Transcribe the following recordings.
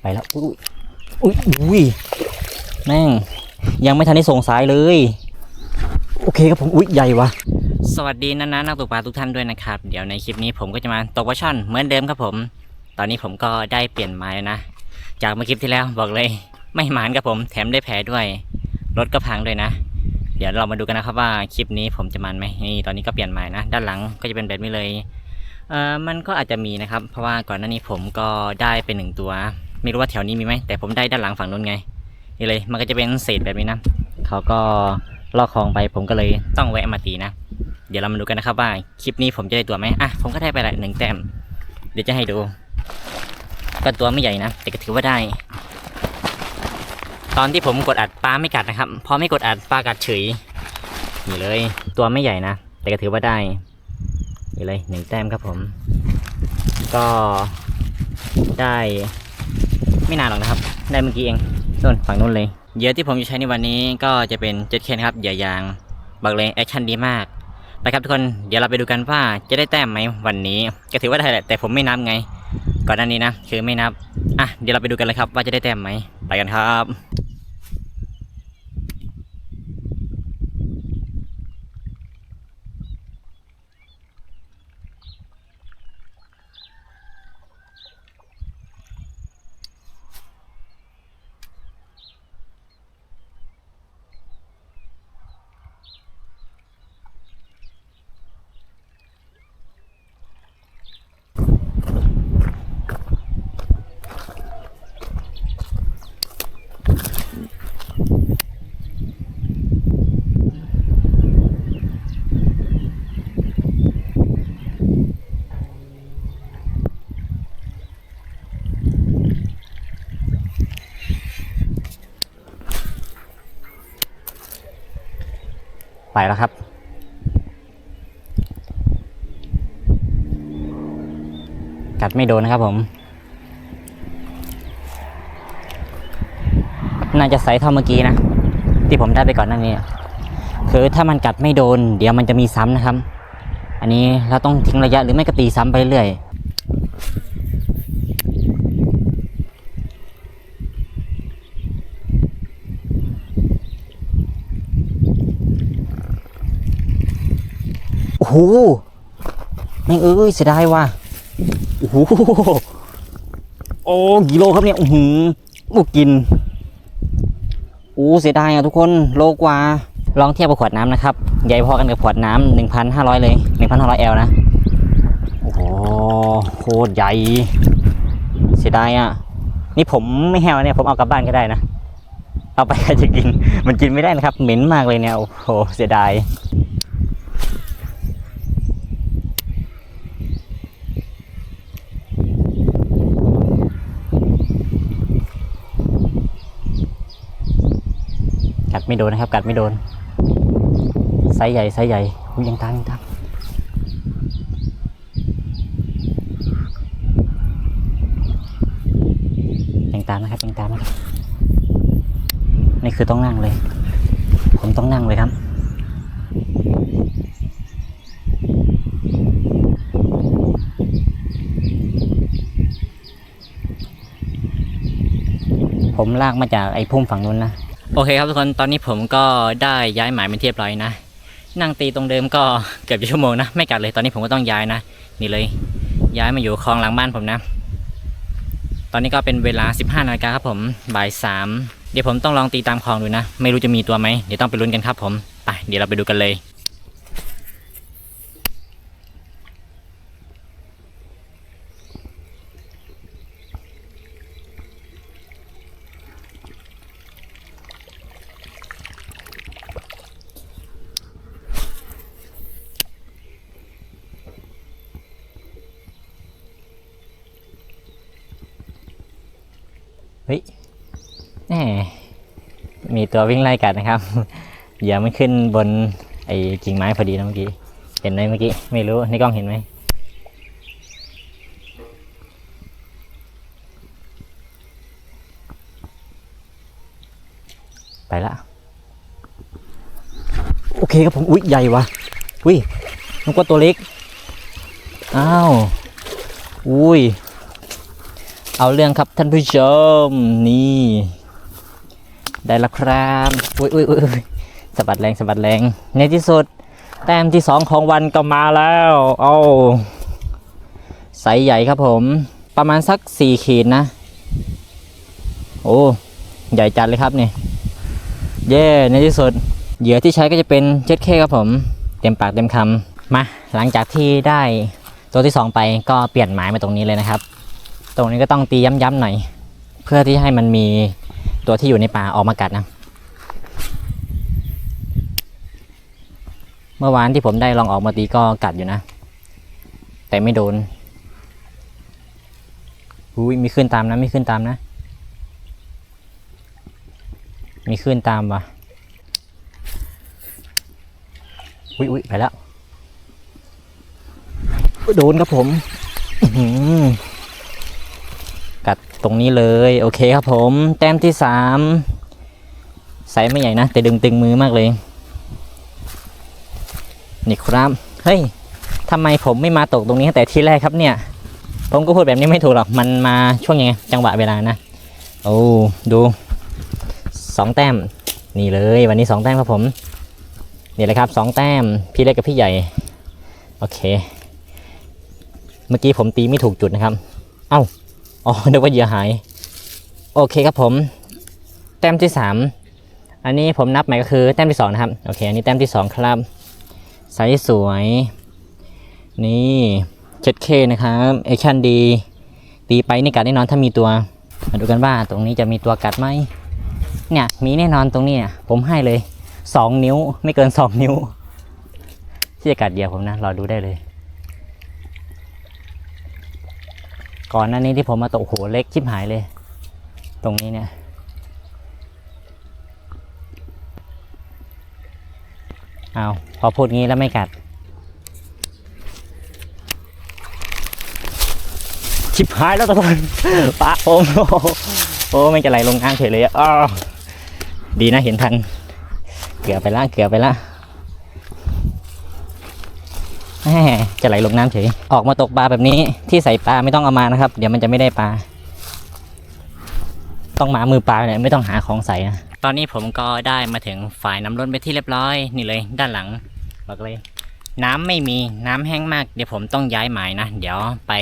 ไปแล้ว อุ้ยอุ้ยอุ้ยแม่ง ยังไม่ทันได้ส่งสายเลย โอเคครับผม อุ้ยใหญ่วะสวัสดีนะนะนักตกปลาทุกท่านด้วยนะครับ เดี๋ยวในคลิปนี้ผมก็จะมาตกปลาช่อนเหมือนเดิมครับผม ตอนนี้ผมก็ได้เปลี่ยนไม้นะ จากเมื่อคลิปที่แล้วบอกเลย ไม่หมานครับผม แถมได้แผลด้วย รถก็พังด้วยนะ เดี๋ยวเรามาดูกันนะครับว่าคลิปนี้ผมจะมันไหมนี่ตอนนี้ก็เปลี่ยนไม้นะ ด้านหลังก็จะเป็นแบบนี้เลยเอ่อมันก็อาจจะมีนะครับ เพราะว่าก่อนหน้านี้ผมก็ได้เป็นหนึ่งตัว ไม่รู้ว่าแถวนี้มีไหมแต่ผมได้ด้านหลังฝั่งนู้นไงนี่เลยมันก็จะเป็นเศษแบบนี้นะเขาก็ลอกคลองไปผมก็เลยต้องแวะมาตีนะ เดี๋ยวเรามาดูกันนะครับว่าคลิปนี้ผมจะได้ตัวไหมอะผมก็ได้ไปละหนึ่งแต้ม เดี๋ยวจะให้ดู ก็ตัวไม่ใหญ่นะ แต่ก็ถือว่าได้ ตอนที่ผมกดอัดปลาไม่กัดนะครับพอไม่กดอัดปลากัดเฉยนี่เลย ตัวไม่ใหญ่นะ แต่ก็ถือว่าได้นี่เลยหนึ่งแต้มครับผม ก็ได้ ไม่นานหรอกนะครับ ได้เมื่อกี้เองส่วนฝั่งนู้นเลย เหยื่อที่ผมจะใช้ในวันนี้ก็จะเป็นเจ็ดเคนครับเหยื่อยางบอกเลยแอคชั่นดีมากไปครับทุกคนเดี๋ยวเราไปดูกันว่าจะได้แต้มไหมวันนี้ก็ถือว่าได้แหละแต่ผมไม่นับไง ก่อนหน้านี้นะคือไม่นับอะเดี๋ยวเราไปดูกันเลยครับว่าจะได้แต้มไหมไปกันครับ ไปแล้วครับ กัดไม่โดนนะครับผม น่าจะใสเท่าเมื่อกี้นะ ที่ผมได้ไปก่อนหน้านี้อะคือถ้ามันกัดไม่โดน เดี๋ยวมันจะมีซ้ำนะครับ อันนี้เราต้องทิ้งระยะหรือไม่ก็ตีซ้ำไปเรื่อย โอ้โหแม่งเอ้ยเสียดายว่ะโอ้โหโอ้กิโลครับเนี่ยอือหือโอ้กินโอ้เสียดายอะทุกคนโลกว่าลองเทียบกับขวดน้ำนะครับ ใหญ่พอกันกับขวดน้ำหนึ่งพันห้าร้อยเลยหนึ่งพันห้าร้อยแอลนะ โอ้โหโคตรใหญ่ เสียดายอะ นี่ผมไม่แห้วเนี่ย ผมเอากลับบ้านก็ได้นะ เอาไปใครจะกิน มันกินไม่ได้นะครับ เหม็นมากเลยเนี่ย โอ้โห เสียดาย ไม่โดนนะครับ กัดไม่โดนไซส์ใหญ่ไซส์ใหญ่อุ๊ยยังตามยังตามยังตามนะครับยังตามนะครับนี่คือต้องนั่งเลย ผมต้องนั่งเลยครับผมลากมาจากไอ้พุ่มฝั่งนู้นนะ โอเคครับทุกคนตอนนี้ผมก็ได้ย้ายหมายเป็นเทียบร้อยนะ นั่งตีตรงเดิมก็เกือบจะชั่วโมงนะ ไม่กัดเลยตอนนี้ผมก็ต้องย้ายนะ นี่เลย ย้ายมาอยู่คลองหลังบ้านผมนะ ตอนนี้ก็เป็นเวลา 15นาฬิกาครับผมบ่ายสามเดี๋ยวผมต้องลองตีตามคลองดูนะ ไม่รู้จะมีตัวไหมเดี๋ยวต้องไปลุ้นกันครับผมไปเดี๋ยวเราไปดูกันเลย เฮ้ยแหมมีตัววิ่งไล่กัดนะครับเหยื่อมันขึ้นบนไอ้กิ่งไม้พอดีนะเมื่อกี้ เห็นไหมเมื่อกี้ ไม่รู้ ในกล้องเห็นไหมไปละ โอเคครับผม อุ๊ยใหญ่วะอุ้ยนึกว่าตัวเล็ก อ้าว อุ้ย เอาเรื่องครับท่านผู้ชมนี่ ได้ล้วครับอุ้ยอุ้ยอุ้ยสะบัดแรงสะบัดแรง ในที่สุด แต้มที่สองของวันก็มาแล้วเอาไซส์ใหญ่ครับผม ประมาณสักสี่ขีดนะ โอ้ใหญ่จัดเลยครับนี่เย้ในที่สุดเหยื่อที่ใช้ก็จะเป็นเจ็ดเคครับผม เต็มปากเต็มคำมาหลังจากที่ได้ตัวที่สองไปก็เปลี่ยนหมายมาตรงนี้เลยนะครับ ตรงนี้ก็ต้องตีย้ำๆหน่อย เพื่อที่ให้มันมีตัวที่อยู่ในป่าออกมากัดนะ เมื่อวานที่ผมได้ลองออกมาตีก็กัดอยู่นะ แต่ไม่โดนอุ้ยมีขึ้นตามนะมีขึ้นตามนะ มีขึ้นตามว่ะอุ้ยอุ้ยไปแล้วโดนครับผม อือ ตรงนี้เลยโอเคครับผมแต้มที่สามไซส์ไม่ใหญ่นะ แต่ดึงตึงมือมากเลย นี่ครับเฮ้ยทำไมผมไม่มาตกตรงนี้แต่ที่แรกครับเนี่ย ผมก็พูดแบบนี้ไม่ถูกหรอกมันมาช่วงยังไงจังหวะเวลานะโอ้ดูสองแต้มนี่เลยวันนี้สองแต้มครับผมนี่เลยครับสองแต้มพี่เล็กกับพี่ใหญ่โอเค เมื่อกี้ผมตีไม่ถูกจุดนะครับ เอ้า อ๋อนึกว่าเหยื่อหาย โอเคครับผม แต้มที่สามอันนี้ผมนับใหม่ก็คือแต้มที่สองนะครับ โอเค อันนี้แต้มที่สองครับไซส์สวย นี่ 7K นะครับแอคชั่นดี ตีไปในกัดแน่นอนถ้ามีตัว มาดูกันว่าตรงนี้จะมีตัวกัดไหม เนี่ย มีแน่นอนตรงนี้เนี่ย ผมให้เลย 2 นิ้ว ไม่เกิน 2 นิ้วที่จะกัดเหยียบผมนะ รอดูได้เลย ก่อนหน้านี้ที่ผมมาตกโหเล็กชิบหายเลย ตรงนี้เนี่ยเอาพอพูดงี้แล้วไม่กัด ชิบหายแล้วทุกคนปะผมโอ้ไม่จะไหลลงอ่างเฉยเลยอะอ้าวดีนะเห็นทัน เกือบไปละเกือบไปละแหม จะไหลลงน้ำเฉย ออกมาตกปลาแบบนี้ที่ใส่ปลาไม่ต้องเอามานะครับ เดี๋ยวมันจะไม่ได้ปลา ต้องมามือปลาเนี่ยไม่ต้องหาของใส่นะตอนนี้ผมก็ได้มาถึงฝ่ายน้ำล้นไปที่เรียบร้อยนี่เลย ด้านหลังบอกเลย น้ำไม่มีน้ำแห้งมากเดี๋ยวผมต้องย้ายหมายนะเดี๋ยวไป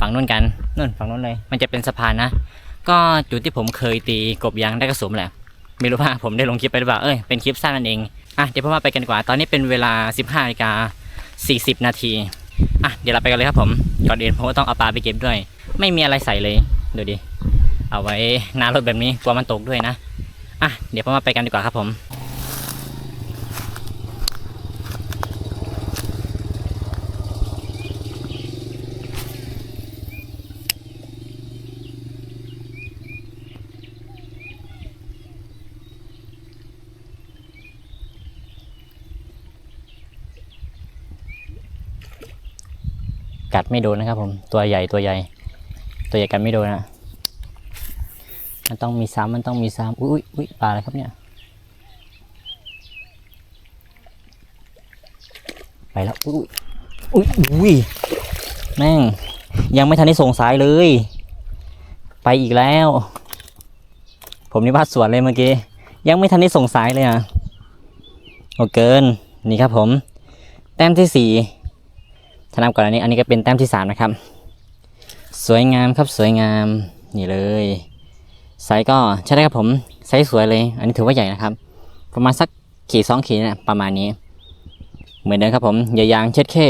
ฝั่งนู้นกันนู่นฝั่งนู้นเลย มันจะเป็นสะพานนะก็จุดที่ผมเคยตีกบยางได้กระสุนแหละไม่รู้ว่าผมได้ลงคลิปไปหรือเปล่าเอ้ยเป็นคลิปสั้นนั่นเองอะเดี๋ยวพวกเราไปกันกว่า ตอนนี้เป็นเวลา 15นาฬิกา 40 นาที อะ เดี๋ยวเราไปกันเลยครับผม ก่อนอื่นผมก็ต้องเอาปลาไปเก็บด้วย ไม่มีอะไรใส่เลย ดูดิ เอาไว้หน้ารถแบบนี้กลัวมันตกด้วยนะ อะ เดี๋ยวผมมาไปกันดีกว่าครับผม กัดไม่โดนนะครับ ผมตัวใหญ่ตัวใหญ่ ตัวใหญ่กัดไม่โดนนะมันต้องมีซ้ำมันต้องมีซ้ำอุ้ยอุ้ยปลาอะไรครับเนี่ยไปแล้วอุ้ยอุ้ยอุ้ยแม่ง ยังไม่ทันได้ส่งสายเลย ไปอีกแล้ว ผมนี่พลาดสวนเลยเมื่อกี้ยังไม่ทันได้ส่งสายเลยอะโอเกินนี่ครับผม แต้มที่สี่ ถ้านับก่อนอันนี้อันนี้ก็เป็นแต้มที่สามนะครับ สวยงามครับสวยงามนี่เลยไซส์ก็ใช่ได้ครับผมไซส์สวยเลย อันนี้ถือว่าใหญ่นะครับ ประมาณสักขีดสองขีดนะประมาณนี้ เหมือนเดิมครับผมอย่ายางเช็ดเข้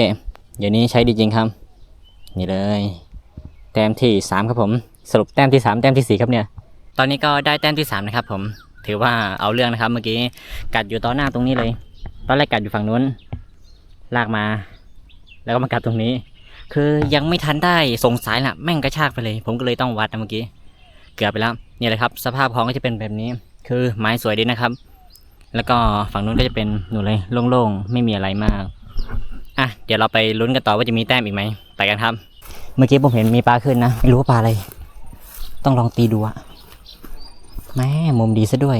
เดี๋ยวนี้ใช้ดีจริงครับ นี่เลย แต้มที่สามครับผม สรุปแต้มที่สามแต้มที่สี่ครับเนี่ย ตอนนี้ก็ได้แต้มที่สามนะครับผม ถือว่าเอาเรื่องนะครับเมื่อกี้กัดอยู่ต่อหน้าตรงนี้เลย ตอนแรกกัดอยู่ฝั่งนู้น ลากมา แล้วก็มากัดตรงนี้ คือยังไม่ทันได้ส่งสายน่ะแม่งกระชากไปเลย ผมก็เลยต้องวัดนะเมื่อกี้ เกือบไปแล้วนี่แหละครับ สภาพของก็จะเป็นแบบนี้ คือไม้สวยดีนะครับ แล้วก็ฝั่งนู้นก็จะเป็นหนูเลยโล่งๆไม่มีอะไรมากอะเดี๋ยวเราไปลุ้นกันต่อว่าจะมีแต้มอีกไหมไปกันครับ เมื่อกี้ผมเห็นมีปลาขึ้นนะไม่รู้ว่าปลาอะไร ต้องลองตีดูอะแม่มุมดีซะด้วย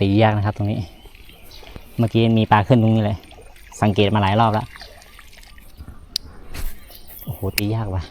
ตียากนะครับตรงนี้ เมื่อกี้มีปลาขึ้นตรงนี้เลย สังเกตมาหลายรอบแล้ว โอ้โห ตียากว่ะ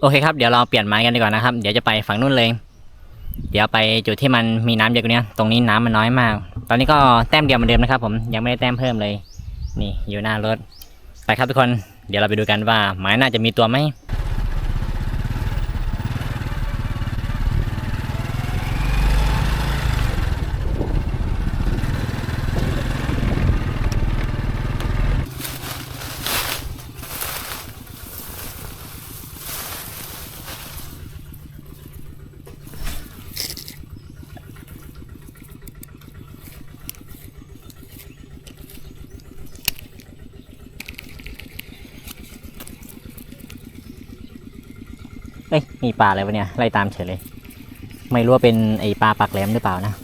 โอเคครับ เดี๋ยวเราเปลี่ยนไม้กันดีกว่านะครับ เดี๋ยวจะไปฝั่งนู้นเลย เดี๋ยวไปจุดที่มันมีน้ำเยอะกว่านี้ตรงนี้น้ำมันน้อยมาก ตอนนี้ก็แต้มเดียวเหมือนเดิมนะครับ ผม ยังไม่ได้แต้มเพิ่มเลย นี่อยู่หน้ารถ ไปครับทุกคน เดี๋ยวเราไปดูกันว่าไม้น่าจะมีตัวไหม มีปลาอะไรวะเนี่ยไล่ตามเฉยเลย ไม่รู้ว่าเป็นไอปลาปากแหลมหรือเปล่านะ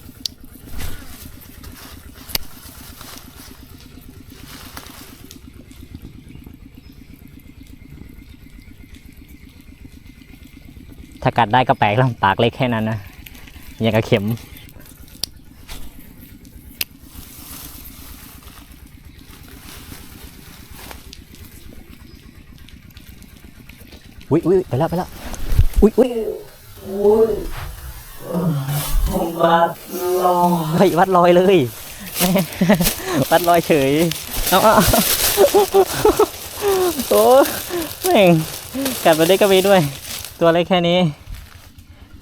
ถ้ากัดได้ก็แปลกแล้วปากเล็กแค่นั้นนะอย่างกับเข็ม อุ้ยอุ้ยไปแล้วไปแล้ว อุ้ยอุ้ยวัดลอยวัดลอยเลยแม่วัดลอยเฉยเอาเอาโอ้แม่งกัดมาได้ก็มีด้วย ตัวเล็กแค่นี้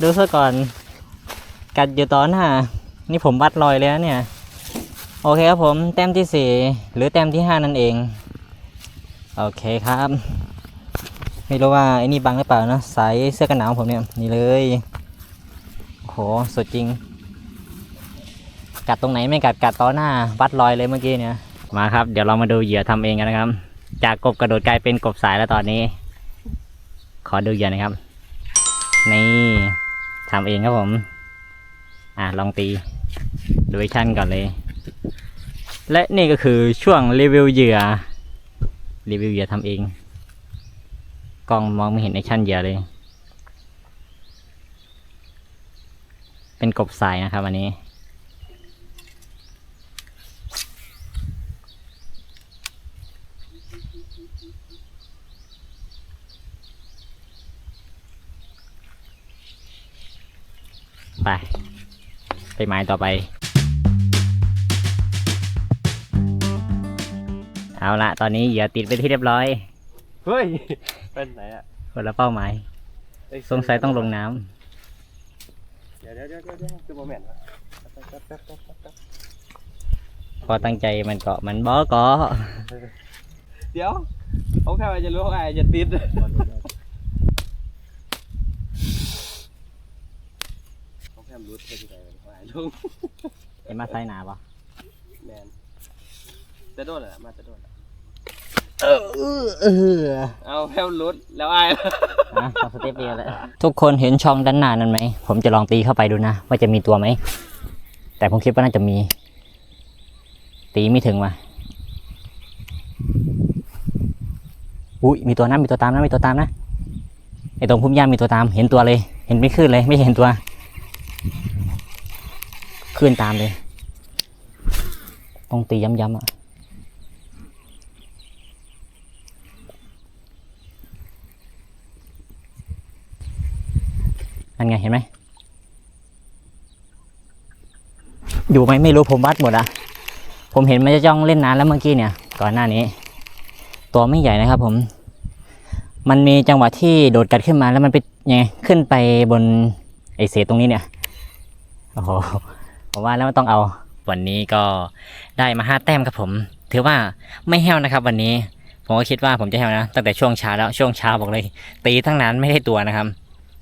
ดูซะก่อน กัดอยู่ตอนหน้านี่ผมวัดลอยแล้วเนี่ย โอเคครับผม แต้มที่สี่หรือแต้มที่ห้านั่นเอง โอเคครับ ไม่รู้ว่าไอ้นี่บังหรือเปล่านะสายเสื้อกันหนาวผมเนี่ยนี่เลยโหสดจริง กัดตรงไหนไม่กัดกัดต่อหน้า วัดรอยเลยเมื่อกี้เนี่ยมาครับ เดี๋ยวเรามาดูเหยื่อทำเองกันนะครับ จากกบกระโดดกลายเป็นกบสายแล้วตอนนี้ ขอดูเหยื่อนะครับนี่ทำเองครับผม อะลองตีดูชั่นก่อนเลย และนี่ก็คือช่วงรีวิวเหยื่อรีวิวเหยื่อทำเอง ล้องมองไม่เห็นแอคชั่นเยื่อเลย เป็นกบสายนะครับอันนี้ ไป ไปไม้ต่อไป เอาละตอนนี้เหยื่อติดไปที่เรียบร้อย เฮ้ย เป็นไหนอะคนละเป้าหมาย เอ้สงสัยต้องลงน้เดี๋ยวเดี๋ยวเดี๋ยวเดี๋ยวคือโมเมนต์วะแป๊บแป๊บแป๊บแป๊บแป๊บแป๊บำพอตั้งใจมันเกาะมันบ่เกาะเดี๋ยวเขาแค่ว่าจะรู้ว่าไอ้จะติดเขาแค่รู้เท่าที่ไหนว่าไอ้ลุงเห็นมาไซหนาปะแมนจะโดนเหรอมาจะโดนเหรอ เออเออเอาแค่รู้แล้วไอ้อะต่อสเต็ปเดียวเลยทุกคนเห็นช่องด้านหน้านั้นไหม ผมจะลองตีเข้าไปดูนะ ว่าจะมีตัวไหม แต่ผมคิดว่าน่าจะมี ตีไม่ถึงว่ะอุ้ยมีตัวนะมีตัวตามนะมีตัวตามนะไอตรงพุ่มหญ้ามีตัวตาม เห็นตัวเลย เห็นไม่ขึ้นเลย ไม่เห็นตัวขึ้นตามเลย ต้องตีย้ำๆอะ นั่นไงเห็นไหม อยู่ไหมไม่รู้ผมวัดหมดอะผมเห็นมันจะจ้องเล่นนานแล้วเมื่อกี้เนี่ย ก่อนหน้านี้ ตัวไม่ใหญ่นะครับผม มันมีจังหวะที่โดดกัดขึ้นมาแล้วมันไปยังไงขึ้นไปบนไอเศษตรงนี้เนี่ย โอ้โห ผมว่าแล้วไม่ต้องเอา วันนี้ก็ได้มาห้าแต้มครับผม ถือว่าไม่แห้วนะครับวันนี้ผมก็คิดว่าผมจะแห้วนะตั้งแต่ช่วงเช้าแล้วช่วงเช้าบอกเลย ตีทั้งนั้นไม่ได้ตัวนะครับ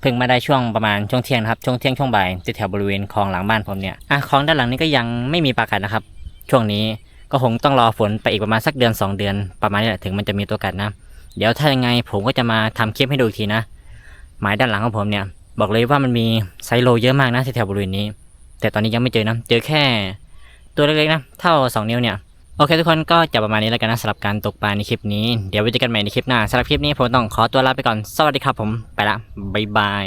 เพิ่งมาได้ช่วงประมาณช่วงเที่ยงนะครับช่วงเที่ยงช่วงบ่ายที่แถวบริเวณคลองหลังบ้านผมเนี่ยอะคลองด้านหลังนี้ก็ยังไม่มีปลากัดนะครับ ช่วงนี้ก็คงต้องรอฝนไปอีกประมาณสักเดือน 2 เดือน ประมาณนี้แหละถึงมันจะมีตัวกัดนะ เดี๋ยวถ้ายังไงผมก็จะมาทำคลิปให้ดูอีกทีนะ หมายด้านหลังของผมเนี่ย บอกเลยว่ามันมีไซโลเยอะมากนะที่แถวบริเวณนี้ แต่ตอนนี้ยังไม่เจอนะ เจอแค่ตัวเล็กๆนะ เท่า 2 นิ้วเนี่ย โอเคทุกคนก็จะประมาณนี้แล้วกันนะสำหรับการตกปลาในคลิปนี้ เดี๋ยวไว้เจอกันใหม่ในคลิปหน้าสำหรับคลิปนี้ผมต้องขอตัวลาไปก่อน สวัสดีครับผม ไปละ บ๊ายบาย